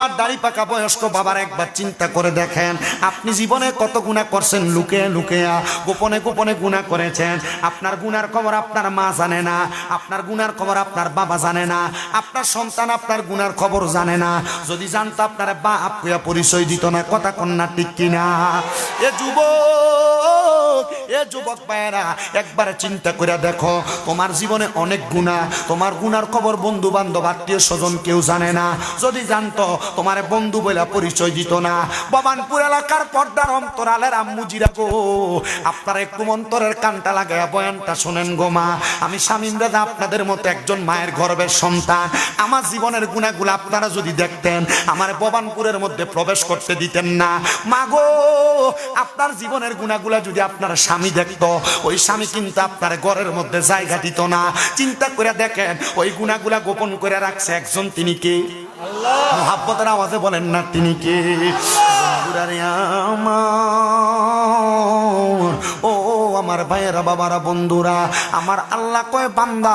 আর দাড়ি পাকা বয়স্ক বাবার একবার চিন্তা করে দেখেন। আপনি জীবনে কত গুণা করছেন? লুকে লুকেয়া গোপনে গোপনে গুণা করেছেন। আপনার গুনার খবর আপনার মা জানে না। আপনার গুনার খবর আপনার বাবা জানে না। আপনার সন্তান আপনার গুনার খবর জানে না। যদি জানতো আপনার বা আপুয়া পরিচয় দিত না। কথা কন্যা ঠিক কিনা? এ যুবক! আপনার একটু বয়ানটা শোনেন আমি আপনাদের মতো একজন মায়ের গর্বের সন্তান। আমার জীবনের গুণাগুলো আপনারা যদি দেখতেন, আমার ববানপুরের মধ্যে প্রবেশ করতে দিতেন না। মা গো, আপনার জীবনের গুণাগুলা যদি আপনার স্বামী দেখতো, ওই স্বামী কিন্তু আপনার ঘরের মধ্যে জায়গা দিত না। চিন্তা করে দেখেন, ওই গুণাগুলা গোপন করে রাখছে একজন তিনি কে? মহাব্বতের আওয়াজে বলেন না তিনি কে? ও আমার ভাইয়েরা, বাবারা, বন্ধুরা, আমার আল্লাহ কয়, বান্দা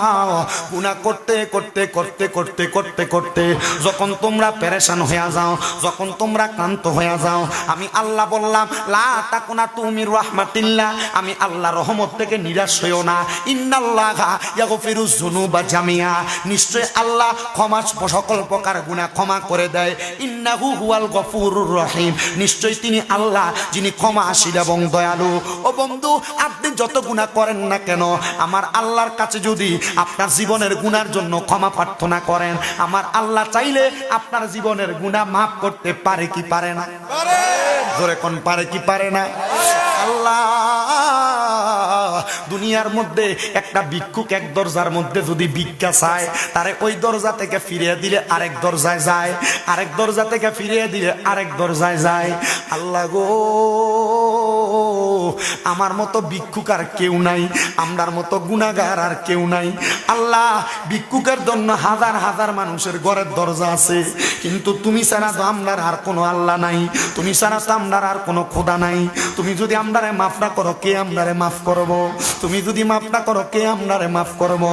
গুণা করতে করতে করতে করতে করতে করতে, যখন তোমরা পেরেশান হয়ে যাও, যখন তোমরা ক্লান্ত হয়ে যাও, আমি আল্লাহ বললাম, লা তাকুনা তুমি রহমাতিল্লাহ, আমি আল্লাহ রহমত থেকে নিরাশ হইও না। ইন্নাল্লাহ ইয়াগফিরু যুনুবা জামিয়া। নিশ্চয় আল্লাহ ক্ষমা সকল প্রকার গুনাহ ক্ষমা করে দেয়। ইন্নাহু হুয়াল গফুরুর রহিম। নিশ্চয় তিনি আল্লাহ যিনি ক্ষমাশীল এবং দয়ালু। ও বন্ধু আপনি যত গুণা করেন না কেন, আমার আল্লাহর কাছে যদি আপনার জীবনের গুনার জন্য ক্ষমা প্রার্থনা করেন, আমার আল্লাহ চাইলে আপনার জীবনের গুনাহ মাফ করতে পারে কি পারে না? জোরে কোন পারে কি পারে না? আল্লাহ, দুনিয়ার মধ্যে একটা ভিক্ষুক এক দরজার মধ্যে যদি ভিক্ষা চায়, তারে ওই দরজা থেকে ফিরিয়ে দিলে আরেক দরজায় যায়, আরেক দরজা থেকে ফিরিয়ে দিলে আরেক দরজায় যায়। আল্লাহ গো আমার মতো ভিক্ষুক আর কেউ নাই, আমরার মতো গুণাগার আর কেউ নাই। আল্লাহ, ভিক্ষুকের জন্য হাজার হাজার মানুষের ঘরের দরজা আছে, কিন্তু তুমি ছাড়া তো আমরার আর কোনো আল্লাহ নাই, তুমি ছাড়া তো আমরার আর কোনো খোদা নাই। তুমি যদি আমরারে মাফ না করো, কে আমরারে মাফ করব? তুমি যদি মাফ না করো, কে আমরারে মাফ করব?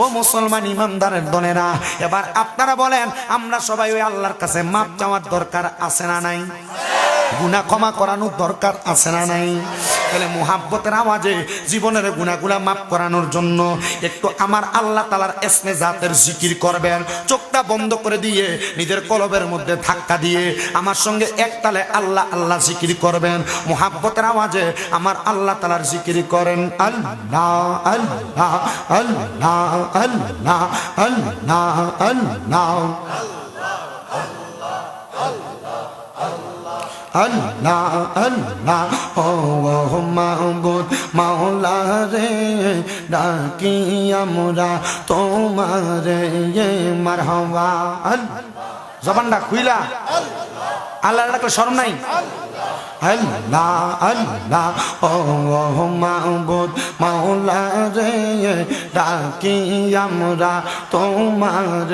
ও মুসলমান ইমানদারের দনেরা এবার আপনারা বলেন, আমরা সবাই ওই আল্লাহর কাছে মাফ চাওয়ার দরকার আছে না নাই? গুনা ক্ষমা করানোর দরকার আছে না নাই? তাহলে মুহাব্বতের আওয়াজে জীবনের গুণাগুলা মাফ করানোর জন্য একটু আমার আল্লাহ তালার এসমে জাতের জিকির করবেন। চোখটা বন্ধ করে দিয়ে নিজের কলবের মধ্যে ধাক্কা দিয়ে আমার সঙ্গে এক তালে আল্লাহ আল্লাহ জিকির করবেন। মুহাব্বতের আওয়াজে আমার আল্লাহ তালার জিকির করেন আল্লাহ আল্লাহ আল্লাহ আল্লাহ আল্লাহ আল্লাহ আল্লাহ। আল্লাহ ও মাহবুদ মাওলা রে ডাকি আমরা তোমার মারহাবা। জবানটা খুইলা। আল্লাহ ডাকলে শরম নাই? আল্লাহ আল্লাহ, ও মাহবুদ মাওলা রে ডাকি আমরা তোমার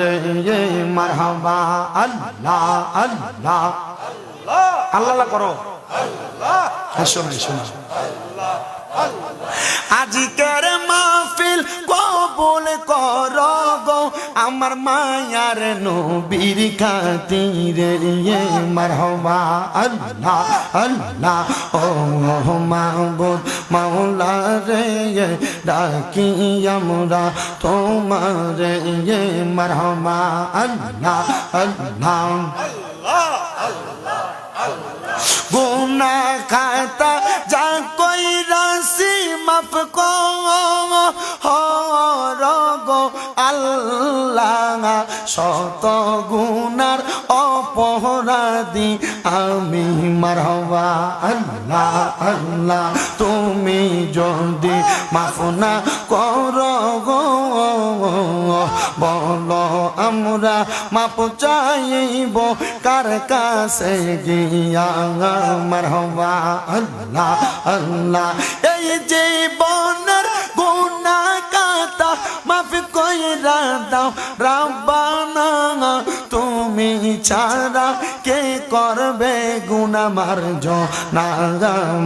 মারহাবা। আল্লাহ আল্লাহ আল্লাহ করো। হ্যাঁ শোনো আজিকের মাহফিল কবুল কর গো আমার মায়ার নবীর খাতিরে। ইয়ে মারহবা আল্লাহ আল্লাহ ও মাহবুদ মাওলা রে ডাকি আমরা তোমার। ইয়ে মারহবা আল্লাহ আল্লাহ। গুনা খাতা যা কই রাশি মাফ গো আল্লাহ শত গুনার অপরাধী আমি মারহবা, আল্লাহ আল্লাহ, তুমি যদি মাফ না কর গো আমরা মাপ চাইব, কার কাছে গিয়া মারহবা, আল্লাহ আল্লাহ। এই জীবনের গুনা কাতা মাফ কইরা দাও ছাড়া কে করবে গুনা মার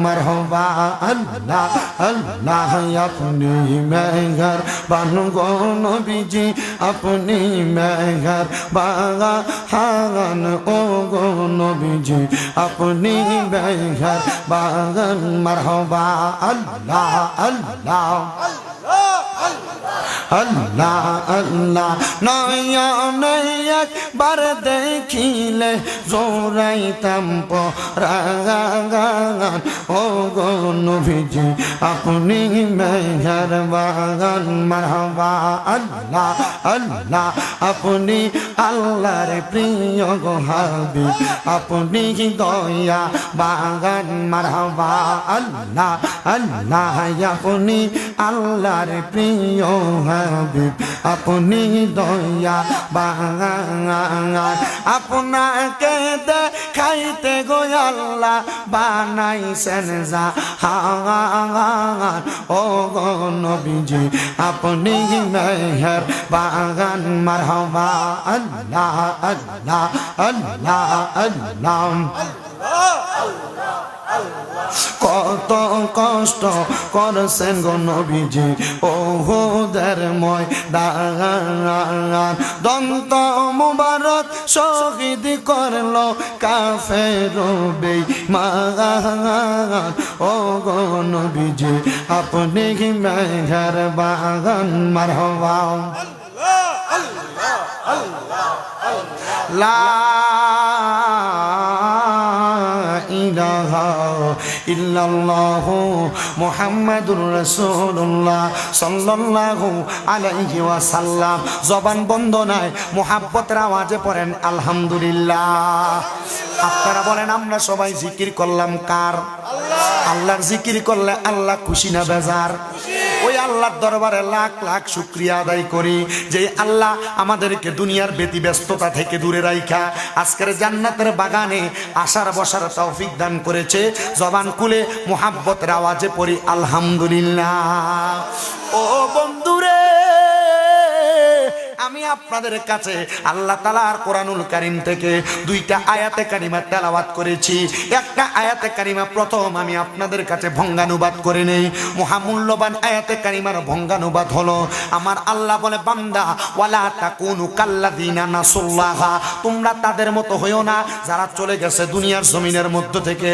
মার হবা আল্লাহ আল্লাহ আপনি মেঘর বান গো নবীজি আপনি মেঘর বাগা হাগান ও গো নবীজি আপনি মেঘর বাগান মার হবা আল্লাহ আল্লাহ আল্লাহ আল্লাহ নয়ন একবার দেখিলে জোরাইতাম পরাগান ও গো নভিজি আপনি মেঘর বাগান, মারহাবা, আল্লাহ আল্লাহ, আপনি আল্লাহর প্রিয় গো আপনি দয়া বাগান, মারহাবা, আল্লাহ আল্লাহ, আপনি আল্লাহর প্রিয় হাবিব আপনি দয়া বাগান আপনাকে দেখাইতে গো আল্লাহ বানাইছেন যা হান ও নবীজি, আপনি মেহের বাগান মারহাবা, আল্লাহ আল্লাহ আল্লাহ আল্লাহ। কত কষ্ট করছেন গো নবীজি। ওহুদের ময় দান দন্ত মুবারক শহীদ করল কাফের মান ও গো নবীজি আপনি মেঘর বাগান মারহবা। লা ইলাহা ইল্লাল্লাহ মুহাম্মাদুর জবান মোহাব্বতের আওয়াজে পড়েন, আলহামদুলিল্লাহ। আপনারা বলেন, আমরা সবাই জিকির করলাম কার? আল্লাহর জিকির করলে আল্লাহ খুশি না বেজার? আল্লাহর দরবারে লাখ লাখ শুক্রিয়া আদায় করি যে আল্লাহ আমাদেরকে দুনিয়ার ব্যতি ব্যস্ততা থেকে দূরে রাইখা, আজকের জান্নাতের বাগানে আসার বসার তৌফিক দান করেছে। জবান কুলে মোহাব্বতের আওয়াজে পড়ি, আলহামদুলিল্লাহ। ও বন্ধুরে আমি আপনাদের কাছে আল্লাহ তালার কোরআনুল কারিম থেকে দুইটা আয়াতে কারিমা তেলাওয়াত করেছি। একটা আয়াতে কারিমা প্রথম আমি আপনাদের কাছে ভঙ্গানুবাদ করে নেই। মহামূল্যবান আয়াতে কারিমার ভঙ্গানুবাদ হলো, আমার আল্লাহ বলে, বান্দা, ওয়ালা তাকুনু কাল্লাদিনা নাসুল্লাহা। তোমরা তাদের মতো হইও না, যারা চলে গেছে দুনিয়ার জমিনের মধ্য থেকে।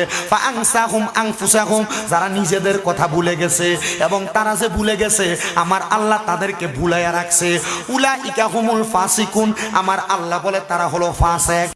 আংসাহুম আংফুসাহুম, যারা নিজেদের কথা ভুলে গেছে, এবং তারা যে ভুলে গেছে, আমার আল্লাহ তাদেরকে ভুলাইয়া রাখছে। উলা ইকাহুমুল ফাসিকুন। আমার আল্লাহ বলে তারা হলো ফাসেক।